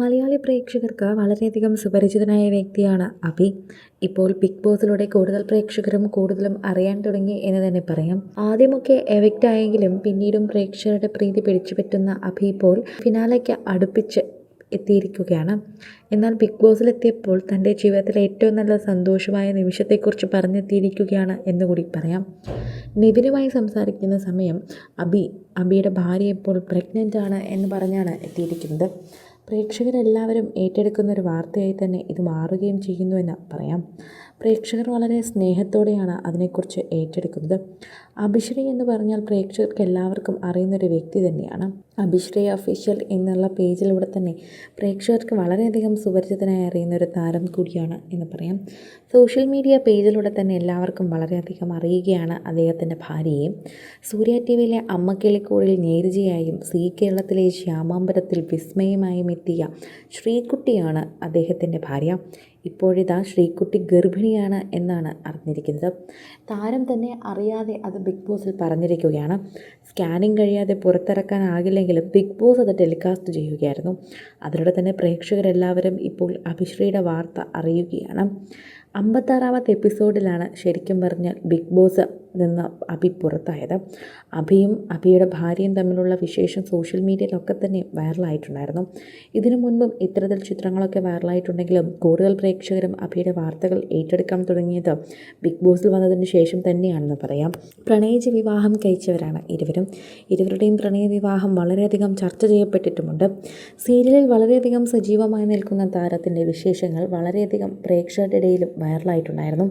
മലയാളി പ്രേക്ഷകർക്ക് വളരെയധികം സുപരിചിതനായ വ്യക്തിയാണ് അഭി. ഇപ്പോൾ ബിഗ് ബോസിലൂടെ കൂടുതൽ പ്രേക്ഷകരും കൂടുതലും അറിയാൻ തുടങ്ങി എന്ന് തന്നെ പറയാം. ആദ്യമൊക്കെ എഫക്റ്റ് ആയെങ്കിലും പിന്നീടും പ്രേക്ഷകരുടെ പ്രീതി പിടിച്ചു പറ്റുന്ന അഭി ഇപ്പോൾ ഫിനാലയ്ക്ക് അടുപ്പിച്ച് എത്തിയിരിക്കുകയാണ്. എന്നാൽ ബിഗ് ബോസിലെത്തിയപ്പോൾ തന്റെ ജീവിതത്തിലെ ഏറ്റവും നല്ല സന്തോഷമായ നിമിഷത്തെക്കുറിച്ച് പറഞ്ഞെത്തിയിരിക്കുകയാണ് എന്നുകൂടി പറയാം. നിവിനുമായി സംസാരിക്കുന്ന സമയം അബി അബിയുടെ ഭാര്യ ഇപ്പോൾ പ്രഗ്നന്റ് ആണ് എന്ന് പറഞ്ഞാണ് എത്തിയിരിക്കുന്നത്. പ്രേക്ഷകരെല്ലാവരും ഏറ്റെടുക്കുന്ന ഒരു വാർത്തയായി തന്നെ ഇത് മാറുകയും ചെയ്യുന്നുവെന്ന് പറയാം. പ്രേക്ഷകർ വളരെ സ്നേഹത്തോടെയാണ് അതിനെക്കുറിച്ച് ഏറ്റെടുക്കുന്നത്. അഭിശ്രീ എന്ന് പറഞ്ഞാൽ പ്രേക്ഷകർക്ക് എല്ലാവർക്കും അറിയുന്നൊരു വ്യക്തി തന്നെയാണ്. അഭിശ്രീ ഒഫീഷ്യൽ എന്നുള്ള പേജിലൂടെ തന്നെ പ്രേക്ഷകർക്ക് വളരെയധികം സുപരിചിതനായി അറിയുന്ന ഒരു താരം കൂടിയാണ് എന്ന് പറയാം. സോഷ്യൽ മീഡിയ പേജിലൂടെ തന്നെ എല്ലാവർക്കും വളരെയധികം അറിയുകയാണ് അദ്ദേഹത്തിന്റെ ഭാര്യയെ. സൂര്യ ടി വിയിലെ അമ്മക്കിളിക്കൂടിൽ നേരുചയായും സി കേരളത്തിലെ ശ്യാമാമ്പരത്തിൽ വിസ്മയമായും എത്തിയ ശ്രീകുട്ടിയാണ് അദ്ദേഹത്തിന്റെ ഭാര്യ. ഇപ്പോഴിതാ ശ്രീകുട്ടി ഗർഭിണിയാണ് എന്നാണ് അറിഞ്ഞിരിക്കുന്നത്. താരം തന്നെ അറിയാതെ അത് ബിഗ് ബോസിൽ പറഞ്ഞിരിക്കുകയാണ്. സ്കാനിങ് കഴിയാതെ പുറത്തിറക്കാനാകില്ലെങ്കിലും ബിഗ് ബോസ് അത് ടെലികാസ്റ്റ് ചെയ്യുകയായിരുന്നു. അതിലൂടെ തന്നെ പ്രേക്ഷകരെല്ലാവരും ഇപ്പോൾ അഭിശ്രീയുടെ വാർത്ത അറിയുകയാണ്. അമ്പത്താറാമത്തെ എപ്പിസോഡിലാണ് ശരിക്കും പറഞ്ഞാൽ ബിഗ് ബോസ് നിന്ന് അഭി പുറത്തായത്. അഭിയും അഭിയുടെ ഭാര്യയും തമ്മിലുള്ള വിശേഷം സോഷ്യൽ മീഡിയയിലൊക്കെ തന്നെ വൈറലായിട്ടുണ്ടായിരുന്നു. ഇതിനു മുൻപും ഇത്തരത്തിൽ ചിത്രങ്ങളൊക്കെ വൈറലായിട്ടുണ്ടെങ്കിലും കൂടുതൽ പ്രേക്ഷകരും അഭിയുടെ വാർത്തകൾ ഏറ്റെടുക്കാൻ തുടങ്ങിയത് ബിഗ് ബോസിൽ വന്നതിന് ശേഷം തന്നെയാണെന്ന് പറയാം. പ്രണയിച്ച് വിവാഹം കഴിച്ചവരാണ് ഇരുവരും. ഇരുവരുടെയും പ്രണയ വിവാഹം വളരെയധികം ചർച്ച ചെയ്യപ്പെട്ടിട്ടുമുണ്ട്. സീരിയലിൽ വളരെയധികം സജീവമായി നിൽക്കുന്ന താരത്തിന്റെ വിശേഷങ്ങൾ വളരെയധികം പ്രേക്ഷകരുടെ ഇടയിലും വൈറലായിട്ടുണ്ടായിരുന്നു.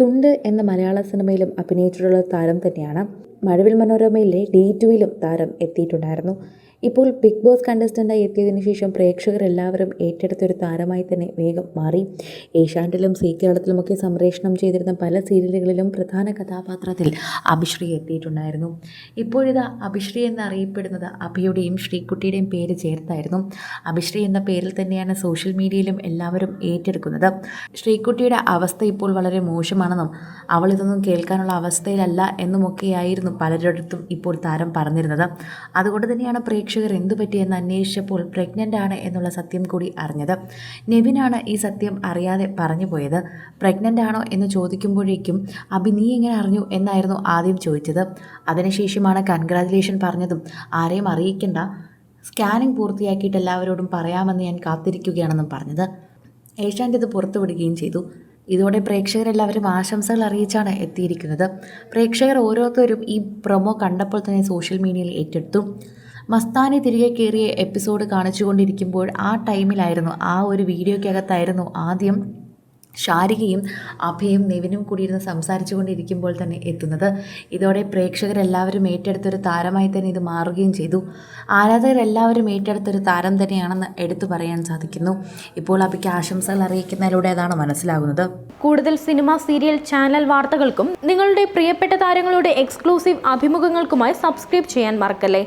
തുണ്ട് എന്ന മലയാള സിനിമയിലും അഭിനയിച്ചിട്ടുള്ള താരം തന്നെയാണ്. മഴവിൽ മനോരമയിലെ ഡേ ടുവിലും താരം എത്തിയിട്ടുണ്ടായിരുന്നു. ഇപ്പോൾ ബിഗ് ബോസ് കണ്ടസ്റ്റന്റായി എത്തിയതിനു ശേഷം പ്രേക്ഷകർ എല്ലാവരും ഏറ്റെടുത്തൊരു താരമായി തന്നെ വേഗം മാറി. ഏഷ്യാനെറ്റിലും സി കേരളത്തിലുമൊക്കെ സംപ്രേഷണം ചെയ്തിരുന്ന പല സീരിയലുകളിലും പ്രധാന കഥാപാത്രത്തിൽ അഭിശ്രീ എത്തിയിട്ടുണ്ടായിരുന്നു. ഇപ്പോഴിതാ അഭിശ്രീ എന്നറിയപ്പെടുന്നത് അഭിയുടെയും ശ്രീകുട്ടിയുടെയും പേര് ചേർത്തായിരുന്നു. അഭിശ്രീ എന്ന പേരിൽ തന്നെയാണ് സോഷ്യൽ മീഡിയയിലും എല്ലാവരും ഏറ്റെടുക്കുന്നത്. ശ്രീകുട്ടിയുടെ അവസ്ഥ ഇപ്പോൾ വളരെ മോശമാണെന്നും അവൾ ഇതൊന്നും കേൾക്കാനുള്ള അവസ്ഥയിലല്ല എന്നുമൊക്കെയായിരുന്നു പലരിടത്തും ഇപ്പോൾ താരം പറഞ്ഞിരുന്നത്. അതുകൊണ്ട് തന്നെയാണ് പ്രേക്ഷകർ എന്തു പറ്റിയെന്ന് അന്വേഷിച്ചപ്പോൾ പ്രഗ്നന്റ് ആണ് എന്നുള്ള സത്യം കൂടി അറിഞ്ഞത്. നെവിനാണ് ഈ സത്യം അറിയാതെ പറഞ്ഞു പോയത്. പ്രഗ്നന്റ് ആണോ എന്ന് ചോദിക്കുമ്പോഴേക്കും അഭി നീ എങ്ങനെ അറിഞ്ഞു? എന്നായിരുന്നു ആദ്യം ചോദിച്ചത്. അതിനുശേഷമാണ് കൺഗ്രാജുലേഷൻ പറഞ്ഞതും ആരെയും അറിയിക്കേണ്ട. സ്കാനിംഗ് പൂർത്തിയാക്കിയിട്ട് എല്ലാവരോടും പറയാമെന്ന് ഞാൻ കാത്തിരിക്കുകയാണെന്നും പറഞ്ഞത്. ഏഷ്യാന്റെ ഇത് പുറത്തുവിടുകയും ചെയ്തു. ഇതോടെ പ്രേക്ഷകരെല്ലാവരും ആശംസകൾ അറിയിച്ചാണ് എത്തിയിരിക്കുന്നത്. പ്രേക്ഷകർ ഓരോരുത്തരും ഈ പ്രൊമോ കണ്ടപ്പോൾ തന്നെ സോഷ്യൽ മീഡിയയിൽ ഏറ്റെടുത്തു. മസ്താനി തിരികെ കയറിയ എപ്പിസോഡ് കാണിച്ചുകൊണ്ടിരിക്കുമ്പോൾ ആ ടൈമിലായിരുന്നു ആ ഒരു വീഡിയോയ്ക്കകത്തായിരുന്നു ആദ്യം ശാരികയും അഭയും നെവിനും കൂടിയിരുന്ന് സംസാരിച്ചു കൊണ്ടിരിക്കുമ്പോൾ തന്നെ എത്തുന്നത്. ഇതോടെ പ്രേക്ഷകരെല്ലാവരും ഏറ്റെടുത്തൊരു താരമായി തന്നെ ഇത് മാറുകയും ചെയ്തു. ആരാധകരെല്ലാവരും ഏറ്റെടുത്തൊരു താരം തന്നെയാണെന്ന് എടുത്തു പറയാൻ സാധിക്കുന്നു. ഇപ്പോൾ അഭയ്ക്ക് ആശംസകൾ അറിയിക്കുന്നതിലൂടെ അതാണ് മനസ്സിലാകുന്നത്. കൂടുതൽ സിനിമ സീരിയൽ ചാനൽ വാർത്തകൾക്കും നിങ്ങളുടെ പ്രിയപ്പെട്ട താരങ്ങളുടെ എക്സ്ക്ലൂസീവ് അഭിമുഖങ്ങൾക്കുമായി സബ്സ്ക്രൈബ് ചെയ്യാൻ മറക്കല്ലേ?